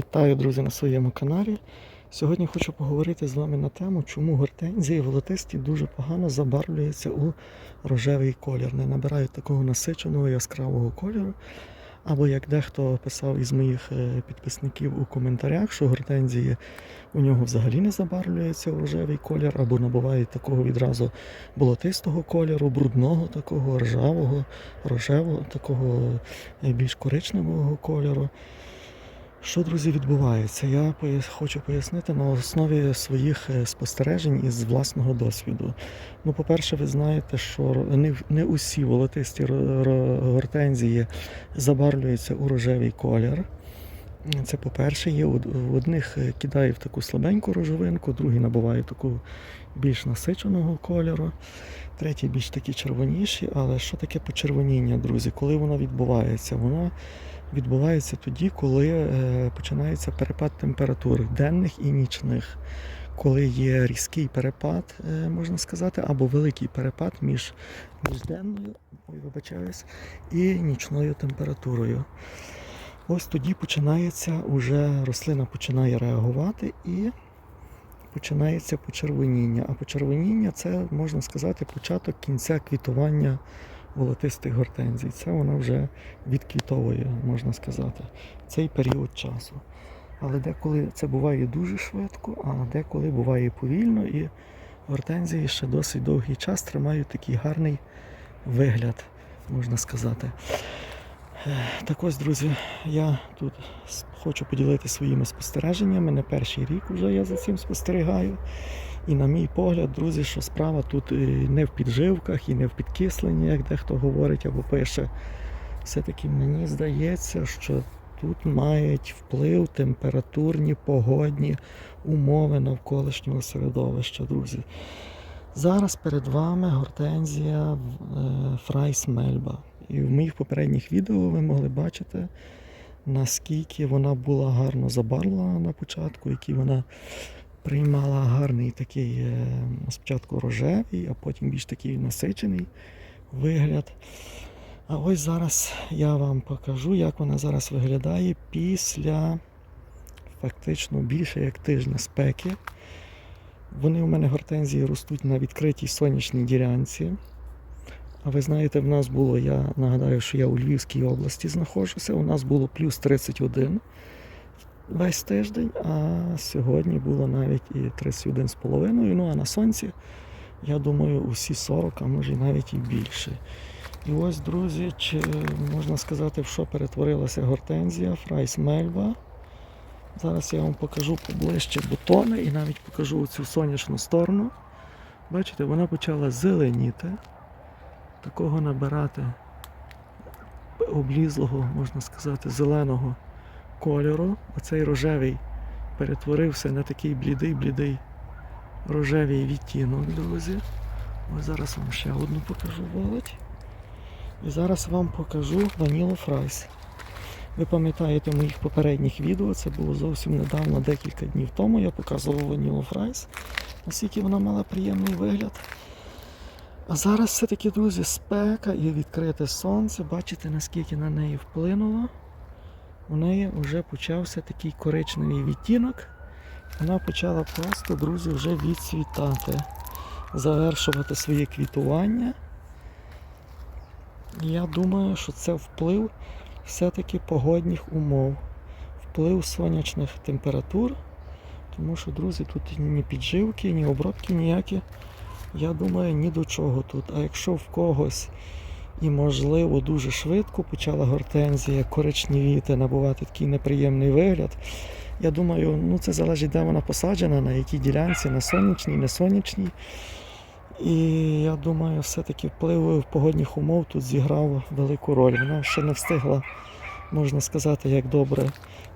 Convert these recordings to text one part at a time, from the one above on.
Вітаю, друзі, на своєму каналі. Сьогодні хочу поговорити з вами на тему, чому гортензії волотисті дуже погано забарвлюються у рожевий колір, не набирають такого насиченого яскравого кольору. Або як дехто писав із моїх е, підписників у коментарях, що гортензії у нього взагалі не забарвлюються у рожевий колір, або набувають такого відразу болотистого кольору, брудного такого, ржавого, рожевого, такого е, більш коричневого кольору. Що, друзі, відбувається? Я хочу пояснити на основі своїх е, спостережень із власного досвіду. Ну, по-перше, ви знаєте, що не, усі волотисті гортензії забарвлюються у рожевий колір. Це по-перше, є в одних е, кидає в таку слабеньку рожевинку, другі набувають таку більш насиченого кольору, треті більш такі червоніші. Але що таке почервоніння, друзі? Коли воно відбувається? Воно відбувається тоді, коли е, починається перепад температур денних і нічних. Коли є різкий перепад, е, можна сказати, або великий перепад між, між денною, ой, вибачаюсь, і нічною температурою. Ось тоді починається уже рослина починає реагувати і починається почервоніння. А почервоніння це можна сказати початок кінця квітування волотистих гортензій. Це вона вже відквітовує, можна сказати, цей період часу. Але деколи це буває дуже швидко, а деколи буває повільно, і гортензії ще досить довгий час тримають такий гарний вигляд, можна сказати. Так ось, друзі, я тут хочу поділитися своїми спостереженнями. Не перший рік вже я за цим спостерігаю. І на мій погляд, друзі, що справа тут е, не в підживках і не в підкисленні, як дехто говорить або пише. Все-таки мені здається, що тут мають вплив температурні, погодні умови навколишнього середовища, друзі. Зараз перед вами гортензія е, Фрайс Мельба. І в моїх попередніх відео ви могли бачити, наскільки вона була гарно забарвлена на початку, який вона приймала гарний такий е, спочатку рожевий, а потім більш такий насичений вигляд. А ось зараз я вам покажу, як вона зараз виглядає після фактично більше як тижня спеки. Вони у мене гортензії ростуть на відкритій сонячній ділянці. А ви знаєте, в нас було, я нагадаю, що я у Львівській області знаходжуся. У нас було плюс 31 весь тиждень, а сьогодні було навіть і 31,5. Ну а на сонці, я думаю, усі 40, а може і навіть і більше. І ось, друзі, чи можна сказати, в що перетворилася гортензія Фрайс Мельба. Зараз я вам покажу поближче бутони і навіть покажу цю сонячну сторону. Бачите, вона почала зеленіти, такого набирати облізлого, можна сказати, зеленого кольору. Оцей рожевий перетворився на такий блідий-блідий рожевий відтінок, друзі. Ось зараз вам ще одну покажу волоть. І зараз вам покажу Ваніло Фрайс. Ви пам'ятаєте моїх попередніх відео, це було зовсім недавно, декілька днів тому. Я показував Ваніло Фрайс, наскільки вона мала приємний вигляд. А зараз все-таки, друзі, спека і відкрите сонце. Бачите, наскільки на неї вплинуло. У неї вже почався такий коричневий відтінок. Вона почала просто, друзі, вже відцвітати, завершувати своє квітування. Я думаю, що це вплив все-таки погодних умов, вплив сонячних температур. Тому що, друзі, тут ні підживки, ні обробки ніякі. Я думаю, ні до чого тут. А якщо в когось і, можливо, дуже швидко почала гортензія коричневіти, набувати такий неприємний вигляд. Я думаю, ну це залежить, де вона посаджена, на якій ділянці, на сонячній, не сонячній. І я думаю, все-таки вплив погодних умов тут зіграв велику роль. Вона ще не встигла, можна сказати, як добре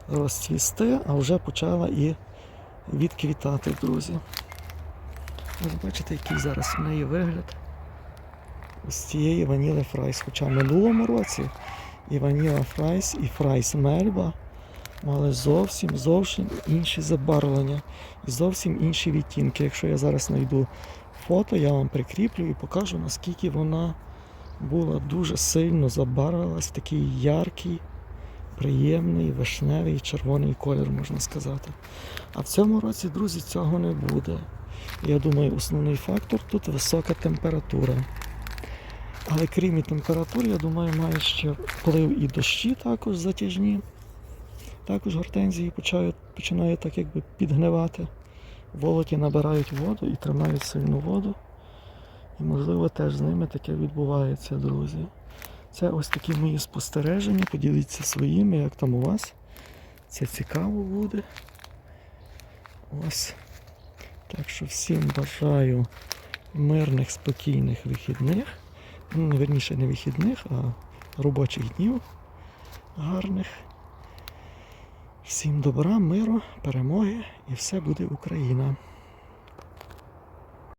розцвісти, а вже почала і відквітати, друзі. Ось бачите, який зараз в неї вигляд з цієї Ваніли Фрайс. Хоча в минулому році і Ваніла Фрайс, і Фрайс Мельба мали зовсім зовсім інші забарвлення і зовсім інші відтінки. Якщо я зараз знайду фото, я вам прикріплю і покажу, наскільки вона була дуже сильно забарвилась такий яркий, приємний вишневий червоний колір, можна сказати. А в цьому році, друзі, цього не буде. Я думаю, основний фактор тут висока температура. Але крім і температури, я думаю, має ще вплив і дощі також затяжні. Також гортензії почають, починають так якби підгнивати. Волоті набирають воду і тримають сильну воду. І можливо теж з ними таке відбувається, друзі. Це ось такі мої спостереження. Поділіться своїми, як там у вас. Це цікаво буде. Ось. Так що всім бажаю мирних, спокійних вихідних. Ну, верніше не вихідних, а робочих днів гарних. Всім добра, миру, перемоги і все буде Україна.